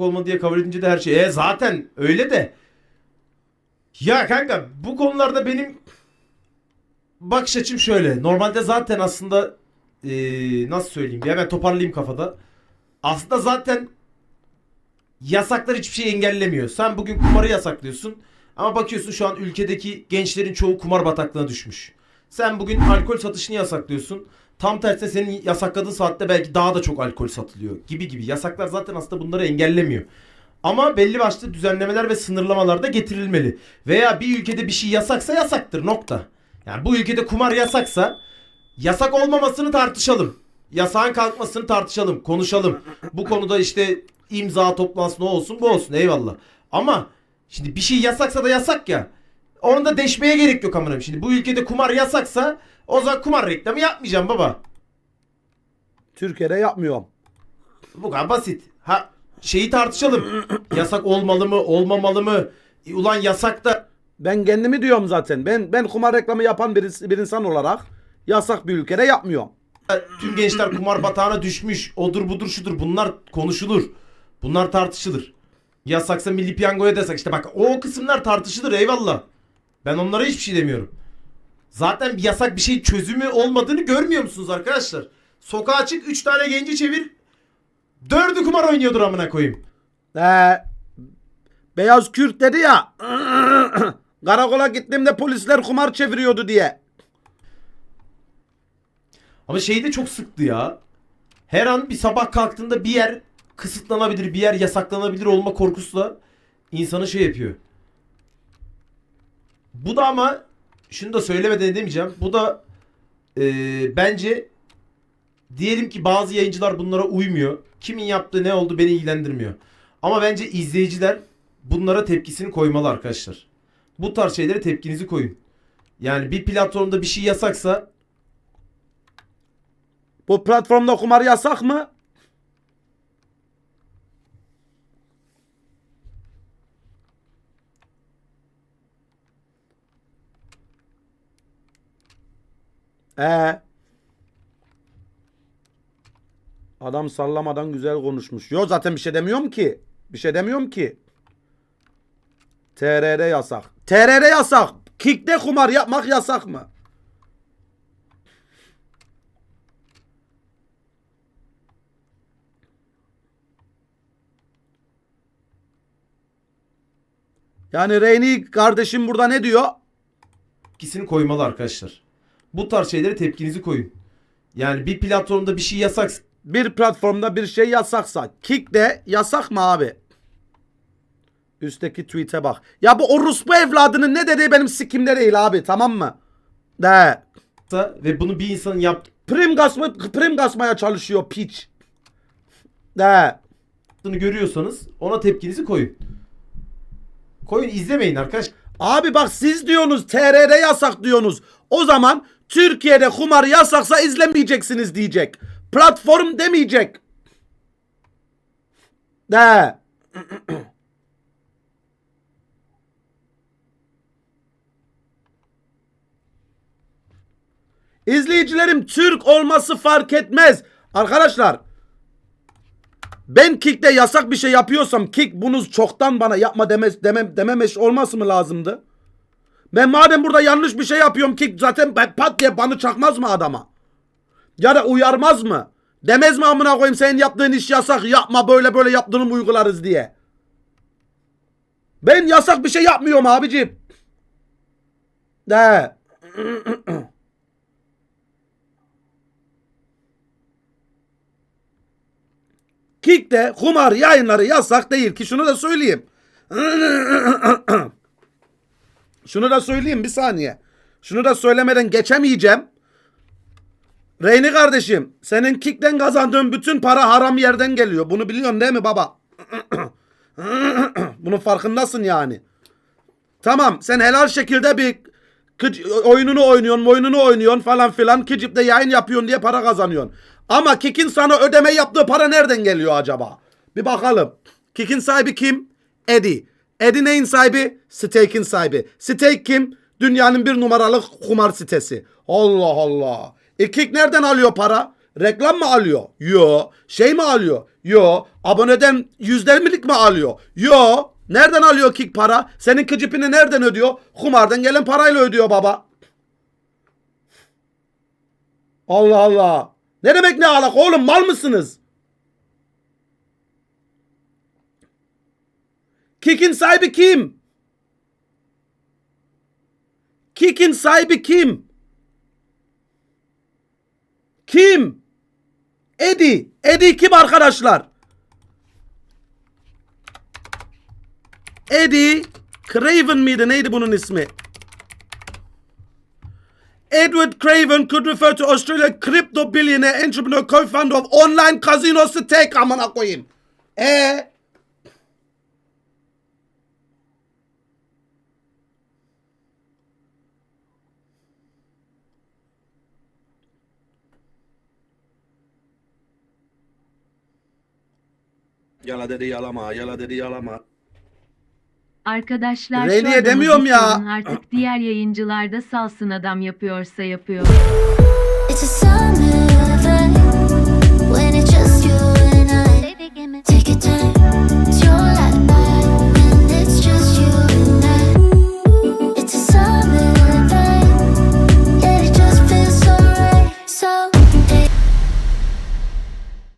olmadı diye kabul edince de her şey. E zaten öyle de. Ya kanka bu konularda benim bakış açım şöyle. Normalde zaten aslında eee, nasıl söyleyeyim? Bir hemen toparlayayım kafada. Aslında zaten yasaklar hiçbir şey engellemiyor. Sen bugün kumarı yasaklıyorsun. Ama bakıyorsun şu an ülkedeki gençlerin çoğu kumar bataklığına düşmüş. Sen bugün alkol satışını yasaklıyorsun. Tam tersine senin yasakladığın saatte belki daha da çok alkol satılıyor gibi gibi. Yasaklar zaten aslında bunları engellemiyor. Ama belli başlı düzenlemeler ve sınırlamalar da getirilmeli. Veya bir ülkede bir şey yasaksa yasaktır nokta. Yani bu ülkede kumar yasaksa yasak olmamasını tartışalım. Yasağın kalkmasını tartışalım, konuşalım. Bu konuda işte imza toplantısı ne olsun bu olsun eyvallah. Ama şimdi bir şey yasaksa da yasak ya. Onu da deşmeye gerek yok amınım. Şimdi bu ülkede kumar yasaksa o zaman kumar reklamı yapmayacağım baba. Türkiye'de yapmıyorum. Bu kadar basit. Ha şeyi tartışalım. Yasak olmalı mı, olmamalı mı? E, Ulan yasak da Ben kendimi diyorum zaten. Ben ben kumar reklamı yapan bir, bir insan olarak yasak bir ülkede yapmıyorum. tüm gençler kumar batağına düşmüş. Odur budur şudur. Bunlar konuşulur. Bunlar tartışılır. Yasaksa milli piyangoya desek işte bak o kısımlar tartışılır eyvallah. Ben onlara hiçbir şey demiyorum. Zaten bir yasak bir şey çözümü olmadığını görmüyor musunuz arkadaşlar? Sokağa çık 3 tane genci çevir. Dördü kumar oynuyordur amına koyayım. Ee, Beyaz Kürt dedi ya. Karakola gittiğimde polisler kumar çeviriyordu diye. Ama şey de çok sıktı ya. Her an bir sabah kalktığında bir yer kısıtlanabilir, bir yer yasaklanabilir olma korkusu da insanı şey yapıyor. Bu da ama şunu da söylemeden demeyeceğim. Bu da eee, bence diyelim ki bazı yayıncılar bunlara uymuyor. Kimin yaptığı ne oldu beni ilgilendirmiyor. Ama bence izleyiciler bunlara tepkisini koymalı arkadaşlar. Bu tarz şeylere tepkinizi koyun. Yani bir platformda bir şey yasaksa Bu platformda kumar yasak mı? Ee. Adam sallamadan güzel konuşmuş. Yo zaten bir şey demiyorum ki. Bir şey demiyorum ki. TRR yasak. TRR yasak. Kick'te kumar yapmak yasak mı? Yani Reyni kardeşim burada ne diyor? tepkisini koymalı arkadaşlar. Bu tarz şeylere tepkinizi koyun. Yani bir platformda bir şey yasak Bir platformda bir şey yasaksa Kick de yasak mı abi? Üstteki tweet'e bak. Ya bu orospu evladının ne dediği benim sikimde değil abi tamam mı? De. ve bunu bir insanın yaptığını Prim gasma, prim gasmaya çalışıyor piç. De. görüyorsanız ona tepkinizi koyun. Koyun izlemeyin arkadaş. Abi bak siz diyorsunuz TR'de yasak diyorsunuz. O zaman Türkiye'de kumar yasaksa izlemeyeceksiniz diyecek. Platform demeyecek. De. İzleyicilerim Türk olması fark etmez. Arkadaşlar ben Kick'te yasak bir şey yapıyorsam Kick bunu çoktan bana yapma demez, demem, dememiş olması mı lazımdı? Ben madem burada yanlış bir şey yapıyorum Kick zaten pat diye bana çakmaz mı adama? Ya da uyarmaz mı? Demez mi amına koyayım senin yaptığın iş yasak yapma böyle böyle yaptığını uygularız diye. Ben yasak bir şey yapmıyorum abicim. De. Kick'te kumar yayınları yasak değil ki şunu da söyleyeyim. şunu da söyleyeyim bir saniye. Şunu da söylemeden geçemeyeceğim. Reyni kardeşim senin Kick'ten kazandığın bütün para haram yerden geliyor. Bunu biliyorsun değil mi baba? Bunun farkındasın yani. Tamam sen helal şekilde bir oyununu oynuyorsun, oyununu oynuyorsun falan filan. Kicip'te yayın yapıyorsun diye para kazanıyorsun. Ama Kik'in sana ödeme yaptığı para nereden geliyor acaba? Bir bakalım. Kik'in sahibi kim? Eddie. Eddie neyin sahibi? Stake'in sahibi. Stake kim? Dünyanın bir numaralı kumar sitesi. Allah Allah. E Kik nereden alıyor para? reklam mı alıyor? Yo. Şey mi alıyor? Yo. Aboneden yüzlermilik mi alıyor? Yo. Nereden alıyor Kick para? Senin kıcıpini nereden ödüyor? Kumardan gelen parayla ödüyor baba. Allah Allah. Ne demek ne alak oğlum mal mısınız? Kick'in sahibi kim? Kick'in sahibi kim? Kim? Eddie. Eddie kim arkadaşlar? Eddie Craven miydi? Neydi bunun ismi? Edward Craven could refer to Australia crypto billionaire entrepreneur co-founder of online casino stake amına koyayım. E Yala dedi yalama, yala dedi yalama. Arkadaşlar şu adamı demiyorum bir ya. Artık diğer yayıncılarda salsın adam yapıyorsa yapıyor. It's a summer